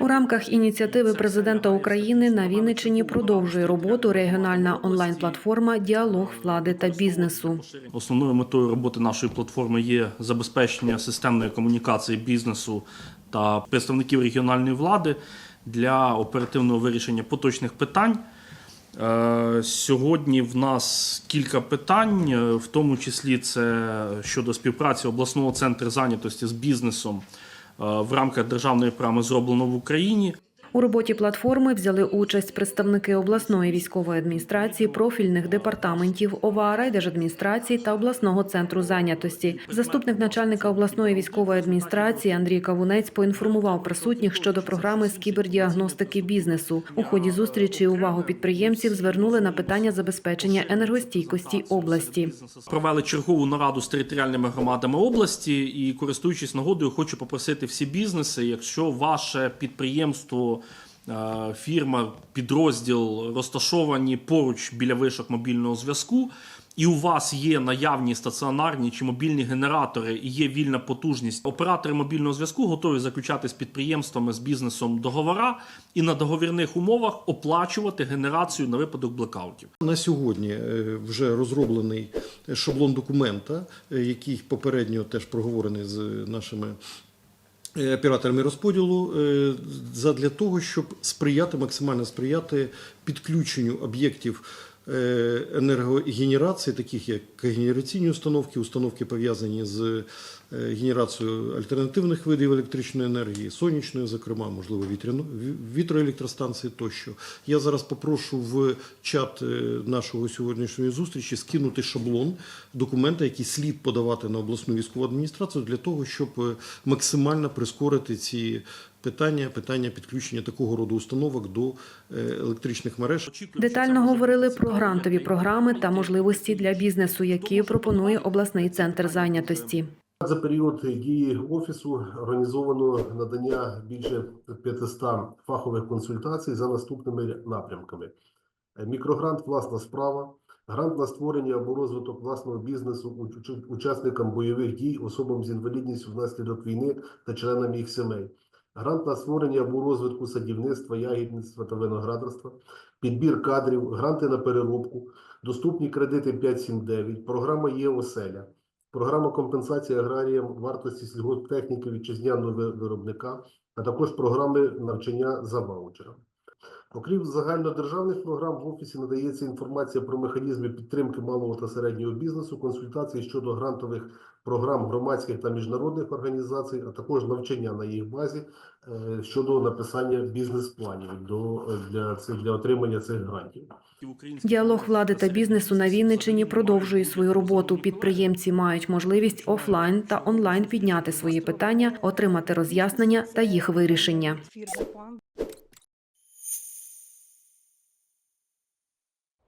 У рамках ініціативи президента України на Вінниччині продовжує роботу регіональна онлайн-платформа Діалог влади та бізнесу. Основною метою роботи нашої платформи є забезпечення системної комунікації бізнесу та представників регіональної влади для оперативного вирішення поточних питань. Е, Сьогодні в нас кілька питань, е, в тому числі це щодо співпраці обласного центру зайнятості з бізнесом в рамках державної програми зроблено в Україні. У роботі платформи взяли участь представники обласної військової адміністрації, профільних департаментів ОВА, райдержадміністрації та обласного центру зайнятості. Заступник начальника обласної військової адміністрації Андрій Кавунець поінформував присутніх щодо програми з кібердіагностики бізнесу. У ході зустрічі увагу підприємців звернули на питання забезпечення енергостійкості області. Провели чергову нараду з територіальними громадами області і, користуючись нагодою, хочу попросити всі бізнеси, якщо ваше підприємство, фірма, підрозділ розташовані поруч біля вишок мобільного зв'язку. І у вас є наявні стаціонарні чи мобільні генератори і є вільна потужність. Оператори мобільного зв'язку готові заключати з підприємствами з бізнесом договора і на договірних умовах оплачувати генерацію на випадок блекаутів. На сьогодні е, вже розроблений шаблон документа, е, який попередньо теж проговорений з нашими е, операторами розподілу, е, задля того, щоб сприяти максимально сприяти підключенню об'єктів. Е, Енергогенерації, таких як генераційні установки, установки пов'язані з е, генерацією альтернативних видів електричної енергії, сонячної, зокрема, можливо, вітроелектростанції тощо. Я зараз попрошу в чат е, нашого сьогоднішньої зустрічі скинути шаблон документа, який слід подавати на обласну військову адміністрацію для того, щоб максимально прискорити ці питання, питання підключення такого роду установок до е, електричних мереж. Детально говорили про грантові програми та можливості для бізнесу, які пропонує обласний центр зайнятості. За період дії офісу організовано надання більше 500 фахових консультацій за наступними напрямками: Е, мікрогрант власна справа, грант на створення або розвиток власного бізнесу учасникам бойових дій, особам з інвалідністю внаслідок війни та членам їх сімей, грант на створення або розвитку садівництва, ягідництва та виноградарства, підбір кадрів, гранти на переробку, доступні кредити 579, програма є оселя. Програма компенсації аграріям вартості сільгосптехніки вітчизняного виробника, а також програми навчання за ваучером. Окрім загальнодержавних програм, в офісі надається інформація про механізми підтримки малого та середнього бізнесу, консультації щодо грантових програм громадських та міжнародних організацій, а також навчання на їх базі е, щодо написання бізнес-планів до, е, для, для отримання цих грантів. Діалог влади та бізнесу на Вінниччині продовжує свою роботу. Підприємці мають можливість офлайн та онлайн підняти свої питання, отримати роз'яснення та їх вирішення.